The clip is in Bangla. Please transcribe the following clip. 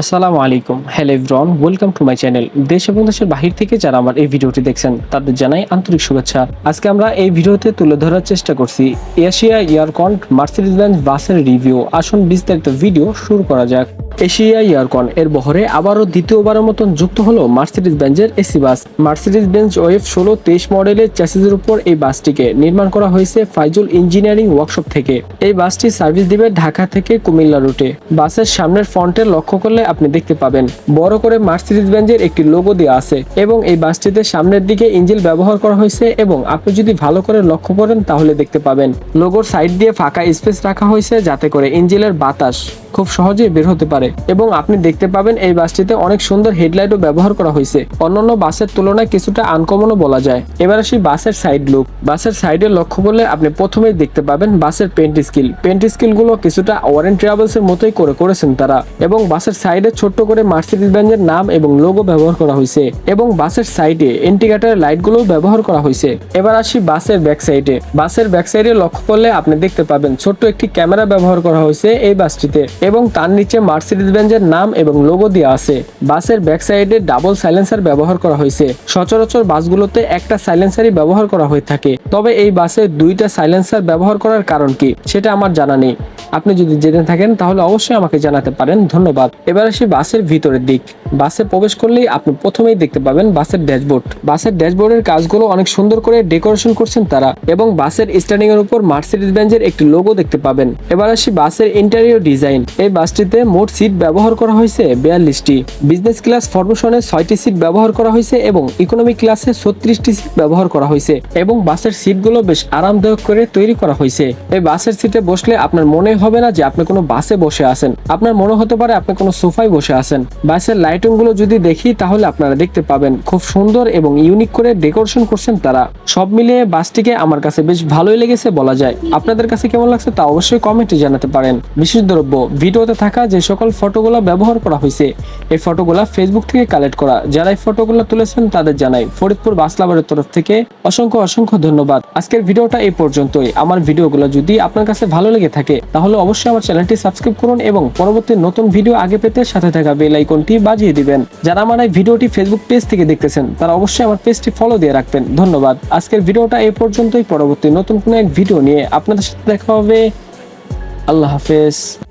আসসালামু আলাইকুম। Hello everyone welcome to my channel দেশ এবং দেশের বাহির থেকে যারা আমার এই ভিডিওটি দেখছেন, তাদের জানাই আন্তরিক শুভেচ্ছা। আজকে আমরা এই ভিডিওতে তুলে ধরার চেষ্টা করছি এশিয়া ইয়ারকন মার্সিডিজ বেঞ্জ বাসের রিভিউ। আসুন বিস্তারিত ভিডিও শুরু করা যাক। এশিয়া ইয়ারকন এর বহরে আবারও দ্বিতীয়বারের মতন যুক্ত হলো Mercedes বেঞ্জের AC bus. Mercedes Benz wave ষোলো তেইশ মডেলের চ্যাসিসের উপর এই বাসটিকে নির্মাণ করা হয়েছে ফাইজুল ইঞ্জিনিয়ারিং ওয়ার্কশপ থেকে। এই বাসটি সার্ভিস দিবে ঢাকা থেকে কুমিল্লা রুটে। বাসের সামনের ফ্রন্টে লক্ষ্য করলে আপনি দেখতে পাবেন। বড় করে মার্সিডিস বেঞ্জের একটি লোগো দেওয়া আছে এবং এই বাসটিতে সামনের দিকে ইঞ্জিল ব্যবহার করা হয়েছে এবং আপনি যদি ভালো করে লক্ষ্য করেন তাহলে দেখতে পাবেন। লোগোর সাইড দিয়ে ফাঁকা স্পেস রাখা হয়েছে যাতে করে ইঞ্জিলের বাতাস খুব সহজেই বের হতে পারে। এবং আপনি দেখতে পাবেন এই বাসটিতে অনেক সুন্দর হেডলাইটও ব্যবহার করা হয়েছে। অন্যান্য বাসের তুলনায় কিছুটা আনকমনও বলা যায়। এবার আসি বাসের সাইড লুক বাসের সাইডে লক্ষ্য করলে আপনি প্রথমেই দেখতে পাবেন বাসের পেন্ট স্কিল পেন্ট স্কিলগুলো কিছুটা ওয়ারেন্ট ট্রাভেলস এর মতোই করে করেছেন তারা। এবং বাসের সাইডে ছোট্ট করে মার্সিডিজ ব্যান্ডের নাম এবং লোগো ব্যবহার করা হয়েছে। এবং বাসের সাইডে ইন্ডিকেটরের লাইটগুলো ব্যবহার করা হয়েছে। এবার আসি বাসের ব্যাক সাইডে বাসের ব্যাক সাইডে লক্ষ্য করলে আপনি দেখতে পাবেন ছোট্ট একটি ক্যামেরা ব্যবহার করা হয়েছে এই বাসটিতে। এবং তার নিচে মার্সিডিজ বেঞ্জের নাম এবং লোগো দেওয়া আছে। বাসের ব্যাক সাইডে ডাবল সাইলেন্সার ব্যবহার করা হয়েছে। সচরাচর বাসগুলোতে একটা সাইলেন্সারই ব্যবহার করা হয়ে থাকে। তবে এই বাসে দুইটা সাইলেন্সার ব্যবহার করার কারণ কি, সেটা আমার জানা নেই। আপনি যদি জেনে থাকেন, তাহলে অবশ্যই আমাকে জানাতে পারেন। ধন্যবাদ। এবার আসি বাসের ভিতরের দিক। বাসে প্রবেশ করলেই আপনি প্রথমেই দেখতে পাবেন বাসের ড্যাশবোর্ড। বাসের ড্যাশবোর্ডের কাজগুলো অনেক সুন্দর করে ডেকোরেশন করছেন তারা এবং বাসের স্ট্যান্ডিং এর উপর মার্সিডিজ বেঞ্জের একটি লোগো দেখতে পাবেন। এবার আসি বাসের ইন্টেরিয়র ডিজাইন। এই বাসটিতে মোট সিট ব্যবহার করা হয়েছে বিয়াল্লিশটি। বিজনেস ক্লাস ফরমেশনে ছয়টি সিট ব্যবহার করা হয়েছে এবং ইকোনমি ক্লাসে ছত্রিশটি সিট ব্যবহার করা হয়েছে এবং বাসের সিটগুলো বেশ আরামদায়ক করে তৈরি করা হয়েছে। এই বাসের সিটে বসলে আপনার মনে হবে না যে আপনি কোনো বাসে বসে আছেন। আপনার মনে হতে পারে আপনি কোনো সোফায় বসে আছেন। বাসের লাইটিং গুলো যদি দেখি, তাহলে আপনারা দেখতে পাবেন খুব সুন্দর এবং ইউনিক করে ডেকোরেশন করছেন তারা। সব মিলিয়ে বাসটিকে আমার কাছে বেশ ভালোই লেগেছে বলা যায়। আপনাদের কাছে কেমন লাগছে তা অবশ্যই কমেন্টে জানাতে পারেন। বিশেষ দ্রব্য, ভিডিওতে থাকা যে সকল ফটোগুলো ব্যবহার করা হয়েছে, এই ফটোগুলো ফেসবুক থেকে কালেক্ট করা। যারা এই ফটোগুলো তুলেছেন, তাদের জানাই ফরিদপুর বাস বাসলাবারের তরফ থেকে অসংখ্য অসংখ্য ধন্যবাদ। আজকের ভিডিওটা এই পর্যন্তই। আমার ভিডিওগুলো যদি আপনার কাছে ভালো লেগে থাকে, তাহলে অবশ্যই আমার চ্যানেলটি সাবস্ক্রাইব করুন এবং পরবর্তী নতুন ভিডিও আগে পেতে সাথে থাকা বেল আইকনটি বাজিয়ে দিবেন। যারা আমার এই ভিডিওটি ফেসবুক পেজ থেকে দেখতেছেন, তারা অবশ্যই আমার পেজটি ফলো দিয়ে রাখবেন। ধন্যবাদ। আজকের ভিডিওটা এ পর্যন্তই। পরবর্তী নতুন কোনো এক ভিডিও নিয়ে আপনাদের সাথে দেখা হবে। আল্লাহ হাফেজ।